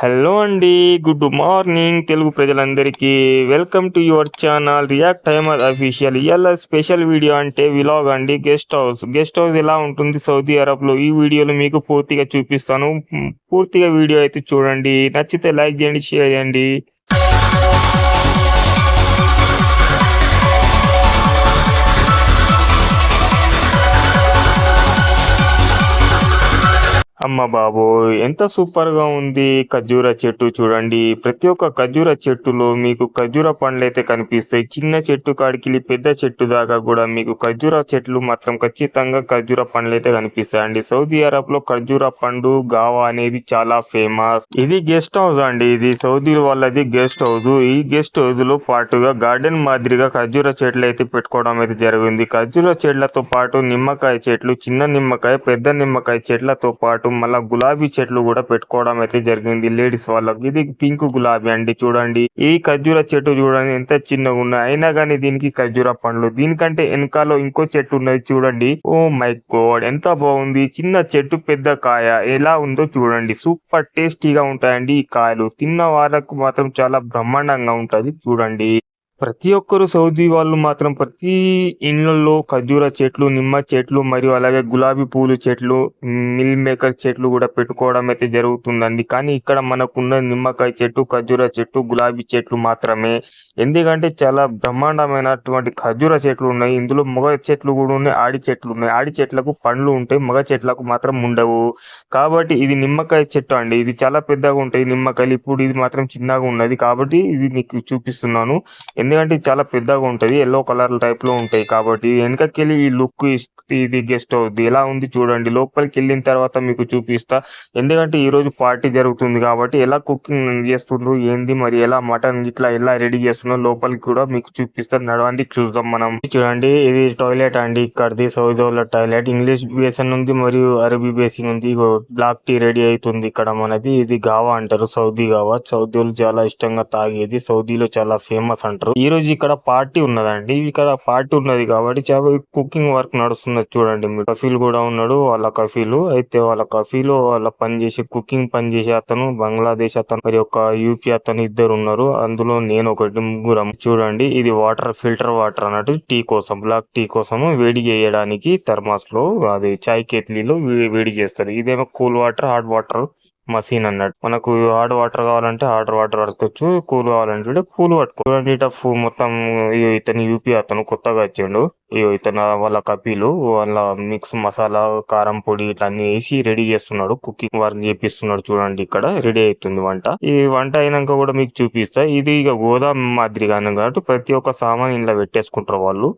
Hello అండి good morning Telugu ప్రజలందరికీ. Welcome to your channel react timer official. ఇవాళ special video అంటే విలాగ్ అండి గెస్ట్ హౌస్. గెస్ట్ హౌస్ ఎలా ఉంటుంది సౌదీ అరబ్లో? ఈ వీడియోలో మీకు పూర్తిగా చూపిస్తాను. పూర్తిగా వీడియో అయితే చూడండి. నచ్చితే లైక్ చేయండి షేర్ చేయండి. అమ్మ బాబు ఎంత సూపర్గా ఉంది ఖర్జూర చెట్టు చూడండి. ప్రతి ఒక్క ఖర్జూర చెట్టులో మీకు ఖర్జూర పండ్లు అయితే కనిపిస్తాయి. చిన్న చెట్టు కాడికి పెద్ద చెట్టు దాకా కూడా మీకు ఖర్జూర చెట్లు మాత్రం ఖచ్చితంగా ఖర్జూర పండ్లు అయితే కనిపిస్తాయండి. సౌదీ అరబ్లో ఖర్జూర పండు గావా అనేది చాలా ఫేమస్. ఇది గెస్ట్ హౌస్ అండి. ఇది సౌదీ వాళ్ళది గెస్ట్ హౌస్. ఈ గెస్ట్ హౌస్లో పాటుగా గార్డెన్ మాదిరిగా ఖర్జూర చెట్లు అయితే పెట్టుకోవడం అయితే జరిగింది. ఖర్జూర చెట్లతో పాటు నిమ్మకాయ చెట్లు చిన్న నిమ్మకాయ పెద్ద నిమ్మకాయ చెట్లతో పాటు మళ్ళా గులాబీ చెట్లు కూడా పెట్టుకోవడం అయితే జరిగింది. లేడీస్ వాళ్ళకి ఇది పింక్ గులాబీ అండి చూడండి. ఈ ఖర్జూర చెట్టు చూడండి ఎంత చిన్నగా ఉన్నాయి. అయినా కానీ దీనికి ఖర్జూర పండ్లు. దీనికంటే వెనకాల ఇంకో చెట్టు ఉన్నది చూడండి. ఓ మై గోడ్ ఎంత బాగుంది. చిన్న చెట్టు పెద్ద కాయ ఎలా ఉందో చూడండి. సూపర్ టేస్టీగా ఉంటాయండి ఈ కాయలు. తిన్న వాళ్ళకు మాత్రం చాలా బ్రహ్మాండంగా ఉంటది చూడండి. ప్రతి ఒక్కరు సౌదీ వాళ్ళు మాత్రం ప్రతి ఇళ్ళలో ఖర్జూర చెట్లు నిమ్మ చెట్లు మరియు అలాగే గులాబీ పూలు చెట్లు మిల్ మేకర్ చెట్లు కూడా పెట్టుకోవడం అయితే జరుగుతుందండి. కానీ ఇక్కడ మనకున్న నిమ్మకాయ చెట్టు ఖర్జూర చెట్టు గులాబీ చెట్లు మాత్రమే. ఎందుకంటే చాలా బ్రహ్మాండమైనటువంటి ఖర్జూర చెట్లు ఉన్నాయి. ఇందులో మగ చెట్లు కూడా ఉన్నాయి ఆడి చెట్లు ఉన్నాయి. ఆడి చెట్లకు పండ్లు ఉంటాయి మగ చెట్లకు మాత్రం ఉండవు. కాబట్టి ఇది నిమ్మకాయ చెట్టు అండి. ఇది చాలా పెద్దగా ఉంటాయి నిమ్మకాయలు. ఇప్పుడు ఇది మాత్రం చిన్నగా ఉన్నది కాబట్టి ఇది నీకు చూపిస్తున్నాను. ఎందుకంటే చాలా పెద్దగా ఉంటది ఎల్లో కలర్ టైప్లో ఉంటాయి కాబట్టి వెనకకెళ్ళి ఈ లుక్ ఇది గెస్ట్ అవుద్ది. ఎలా ఉంది చూడండి. లోపలికి వెళ్ళిన తర్వాత మీకు చూపిస్తా. ఎందుకంటే ఈ రోజు పార్టీ జరుగుతుంది కాబట్టి ఎలా కుకింగ్ చేస్తుండ్రు ఏంది మరి ఎలా మటన్ ఇట్లా ఎలా రెడీ చేస్తున్నారు లోపలికి కూడా మీకు చూపిస్తా. నడవండి చూద్దాం మనం. చూడండి ఇది టాయిలెట్ అండి ఇక్కడది సౌదోల టాయిలెట్ ఇంగ్లీష్ బేసిన్ ఉంది మరియు అరబీ బేసిన్ ఉంది. బ్లాక్ టీ రెడీ అవుతుంది ఇక్కడ మనది. ఇది గావా అంటారు సౌదీ గావా. సౌదీలు చాలా ఇష్టంగా తాగేది. సౌదీలో చాలా ఫేమస్ అంటారు. ఈ రోజు ఇక్కడ పార్టీ ఉన్నదండి. ఇక్కడ పార్టీ ఉన్నది కాబట్టి చాలా కుకింగ్ వర్క్ నడుస్తున్నది చూడండి. మీరు కఫీల్ కూడా ఉన్నాడు వాళ్ళ కఫీలు. అయితే వాళ్ళ కఫీలు వాళ్ళ పని చేసే కుకింగ్ పని చేసే అతను బంగ్లాదేశ్ అతను మరి ఒక యూపీ అతను ఇద్దరు ఉన్నారు. అందులో నేను ఒకటి ముగ్గురం. చూడండి ఇది వాటర్ ఫిల్టర్ వాటర్ అన్నట్టు టీ కోసం బ్లాక్ టీ కోసం వేడి చేయడానికి థర్మాస్లో అది చాయ్ కేట్లీలో వేడి చేస్తారు ఇదేమో cool water hot water. Machine అన్నట్టు. మనకు హార్డ్ వాటర్ కావాలంటే హార్డ్ వాటర్ పట్టుకోవచ్చు కూల్ కావాలంటే కూల్ పట్టుకో. చూడండి ఇట మొత్తం ఇగో ఇతను యూపీ అతను కొత్తగా వచ్చిండు ఇగో ఇతను వాళ్ళ కపీలు వాళ్ళ మిక్స్ మసాలా కారం పొడి ఇట్లా అన్ని వేసి రెడీ చేస్తున్నాడు కుకింగ్ వర్క్ చేపిస్తున్నాడు చూడండి ఇక్కడ రెడీ అవుతుంది వంట. ఈ వంట అయినాక కూడా మీకు చూపిస్తా. ఇది ఇక గోదాం మాదిరిగానే కాబట్టి ప్రతి ఒక్క సామాన్ ఇంట్లో పెట్టేసుకుంటారు వాళ్ళు.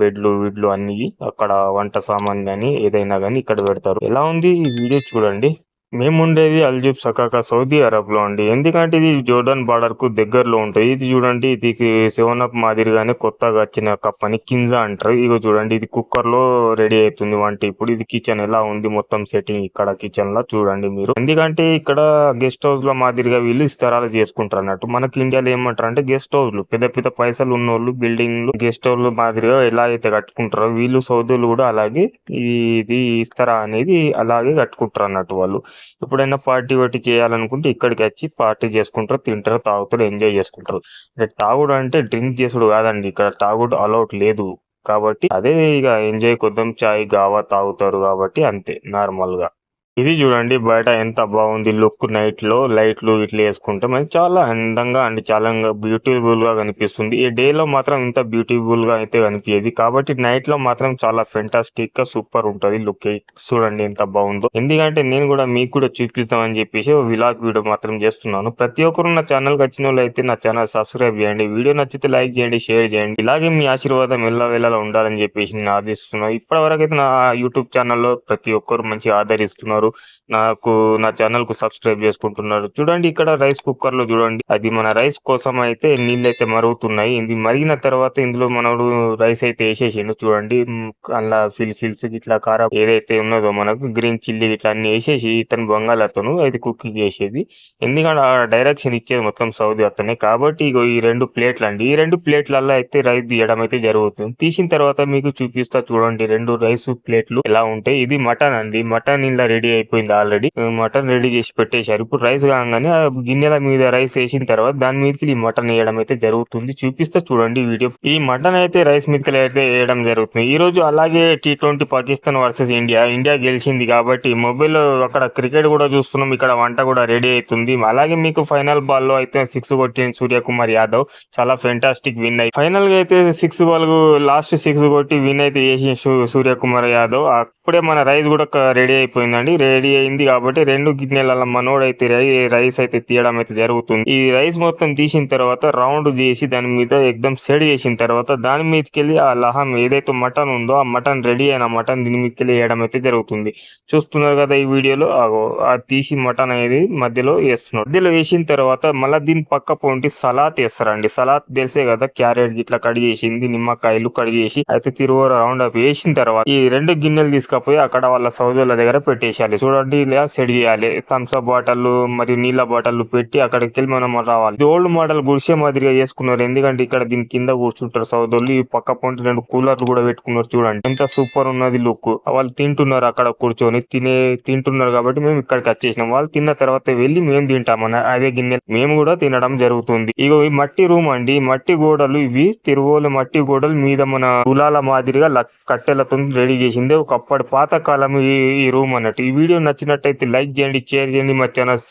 బెడ్లు విడ్లు అన్ని అక్కడ వంట సామాన్ గానీ ఏదైనా గానీ ఇక్కడ పెడతారు. ఎలా ఉంది ఈ వీడియో చూడండి. మేము ఉండేది అల్జూబ్ సకాకా సౌదీ అరబ్లో అండి. ఎందుకంటే ఇది జోర్డన్ బార్డర్కు దగ్గరలో ఉంటుంది. ఇది చూడండి ఇది సెవెన్ అప్ మాదిరిగానే కొత్తగా వచ్చిన కప్ అని కింజా అంటారు. ఇగో చూడండి ఇది కుక్కర్లో రెడీ అవుతుంది వంట. ఇప్పుడు ఇది కిచెన్ ఎలా ఉంది మొత్తం సెట్టింగ్ ఇక్కడ కిచెన్లో చూడండి మీరు. ఎందుకంటే ఇక్కడ గెస్ట్ హౌస్లో మాదిరిగా వీళ్ళు ఇస్తరాలు చేసుకుంటారు అన్నట్టు మనకి ఇండియాలో ఏమంటారు అంటే గెస్ట్ హౌస్లు పెద్ద పెద్ద పైసలు ఉన్నోళ్ళు బిల్డింగ్లు గెస్ట్ హౌస్ మాదిరిగా ఎలా అయితే కట్టుకుంటారో వీళ్ళు సౌదీలు కూడా అలాగే ఈ- ఇది ఇస్తరా అనేది అలాగే కట్టుకుంటారు అన్నట్టు వాళ్ళు. ఎప్పుడైనా పార్టీ ఒకటి చేయాలనుకుంటే ఇక్కడికి వచ్చి పార్టీ చేసుకుంటారు తింటారు తాగుతారు ఎంజాయ్ చేసుకుంటారు. అంటే తాగుడు అంటే డ్రింక్ చేసుడు కాదండి. ఇక్కడ తాగుడు అలౌట్ లేదు. కాబట్టి అదే ఇక ఎంజాయ్ కొద్దాం చాయ్ గావా తాగుతారు కాబట్టి అంతే నార్మల్గా. ఇది చూడండి బయట ఎంత బాగుంది లుక్ నైట్లో లైట్లు ఇట్లా వేసుకుంటే మనకి చాలా అందంగా అండ్ చాలా బ్యూటిఫుల్గా కనిపిస్తుంది. ఈ డే లో మాత్రం ఇంత బ్యూటిఫుల్గా అయితే కనిపించేది. కాబట్టి నైట్లో మాత్రం చాలా ఫెంటాస్టిక్గా సూపర్ ఉంటది లుక్ చూడండి ఎంత బాగుందో. ఎందుకంటే నేను కూడా మీకు కూడా చూపిస్తామని చెప్పేసి విలాగ్ వీడియో మాత్రం చేస్తున్నాను. ప్రతి ఒక్కరు నా ఛానల్కి వచ్చిన వాళ్ళు అయితే నా ఛానల్ సబ్స్క్రైబ్ చేయండి. వీడియో నచ్చితే లైక్ చేయండి షేర్ చేయండి. ఇలాగే మీ ఆశీర్వాదం ఎల్ల వేళలా ఉండాలని చెప్పేసి నేను ఆదేశిస్తున్నాను. ఇప్పటి వరకు అయితే నా యూట్యూబ్ ఛానల్లో ప్రతి ఒక్కరు మంచి ఆదరిస్తున్నారు. నాకు నా ఛానల్కు సబ్స్క్రైబ్ చేసుకుంటున్నారు. చూడండి ఇక్కడ రైస్ కుక్కర్లో చూడండి. అది మన రైస్ కోసం అయితే నీళ్ళు అయితే మరుగుతున్నాయి. ఇది మరిగిన తర్వాత ఇందులో మనడు రైస్ అయితే వేసేసిండు చూడండి. అలా ఫిల్ ఫిల్స్ ఇట్లా కారం ఏదైతే ఉన్నదో మనకు గ్రీన్ చిల్లీ ఇట్లా అన్ని వేసేసి ఇతను బంగాళాతను అది కుకింగ్ చేసేది. ఎందుకంటే ఆ డైరెక్షన్ ఇచ్చేది మొత్తం సౌదీ అతనే. కాబట్టి ఇగో ఈ రెండు ప్లేట్లు అండి. ఈ రెండు ప్లేట్లలో అయితే రైస్ తీయడం అయితే జరుగుతుంది. తీసిన తర్వాత మీకు చూపిస్తా చూడండి. రెండు రైస్ ప్లేట్లు ఎలా ఉంటాయి ఇది మటన్ అండి. మటన్ ఇలా రెడీ అయిపోయింది ఆల్రెడీ మటన్ రెడీ చేసి పెట్టేశారు. ఇప్పుడు రైస్ కాగానే గిన్నెల మీద రైస్ వేసిన తర్వాత దాని మీదకి ఈ మటన్ వేయడం అయితే జరుగుతుంది. చూపిస్తే చూడండి వీడియో ఈ మటన్ అయితే రైస్ మీదకి అయితే వేయడం జరుగుతుంది. ఈ రోజు అలాగే T twenty Pakistan versus India India గెలిచింది కాబట్టి మొబైల్ అక్కడ క్రికెట్ కూడా చూస్తున్నాం. ఇక్కడ వంట కూడా రెడీ అవుతుంది. అలాగే మీకు ఫైనల్ బాల్లో అయితే సిక్స్ కొట్టిన సూర్యకుమార్ యాదవ్ చాలా ఫెంటాస్టిక్ విన్ అయ్యి ఫైనల్గా అయితే సిక్స్ బాల్ లాస్ట్ సిక్స్ కొట్టి విన్ అయితే వేసిన సూర్యకుమార్ యాదవ్. అప్పుడే మన రైస్ కూడా రెడీ అయిపోయిందండి. రెడీ అయింది కాబట్టి రెండు గిన్నెల మనోడు అయితే రైస్ అయితే తీయడం అయితే జరుగుతుంది. ఈ రైస్ మొత్తం తీసిన తర్వాత రౌండ్ చేసి దాని మీద ఎక్దమ్ సెడ్ చేసిన తర్వాత దాని మీదకి వెళ్ళి ఆ లహం ఏదైతే మటన్ ఉందో ఆ మటన్ రెడీ అయిన మటన్ దీని మీదకి వెళ్ళి వేయడం అయితే జరుగుతుంది. చూస్తున్నారు కదా ఈ వీడియోలో ఆ తీసి మటన్ అనేది మధ్యలో వేస్తున్నారు. మధ్యలో వేసిన తర్వాత మళ్ళీ దీని పక్క పొంటి సలాత్ వేస్తారండి. సలాత్ తెలిసే కదా క్యారెట్ ఇట్లా కట్ చేసింది నిమ్మకాయలు కట్ చేసి అయితే తిరువర రౌండ్ అప్ వేసిన తర్వాత ఈ రెండు గిన్నెలు తీసుకపోయి అక్కడ వాళ్ళ సౌదోళ్ళ దగ్గర పెట్టేశారు. పెట్టేసేయాలి చూడండి ఇలా సెట్ చేయాలి. థమ్స్ అప్ బాటిల్ మరియు నీళ్ళ బాటిల్ పెట్టి అక్కడికి వెళ్ళి మనం రావాలి. ఇది ఓల్డ్ మోడల్ గుడిసే మాదిరిగా చేసుకున్నారు. ఎందుకంటే ఇక్కడ దీని కింద కూర్చుంటారు. సౌదోళ్ళు ఈ పక్క పొంటి రెండు కూలర్లు కూడా పెట్టుకున్నారు చూడండి. ఎంత సూపర్ ఉన్నది లుక్ వాళ్ళు తింటున్నారు అక్కడ కూర్చొని. తినే తింటున్నారు కాబట్టి మేము ఇక్కడికి వచ్చేసినాం. వాళ్ళు తిన్న తర్వాత వెళ్ళి మేము తింటామన్న అదే గిన్నె. మేము కూడా తినడం జరుగుతుంది. ఇగో ఈ మట్టి రూమ్ అండి. మట్టి గోడలు ఇవి తిరువోలు మట్టి గోడలు మీద మన కులాల మాదిరిగా ల- కట్టెలతో రెడీ చేసింది. ఒకప్పటి పాత కాలం ఈ రూమ్ అన్నట్టు. ఇవి వీడియో నచ్చినట్టయితే లైక్ చేయండి షేర్ చేయండి మా ఛానల్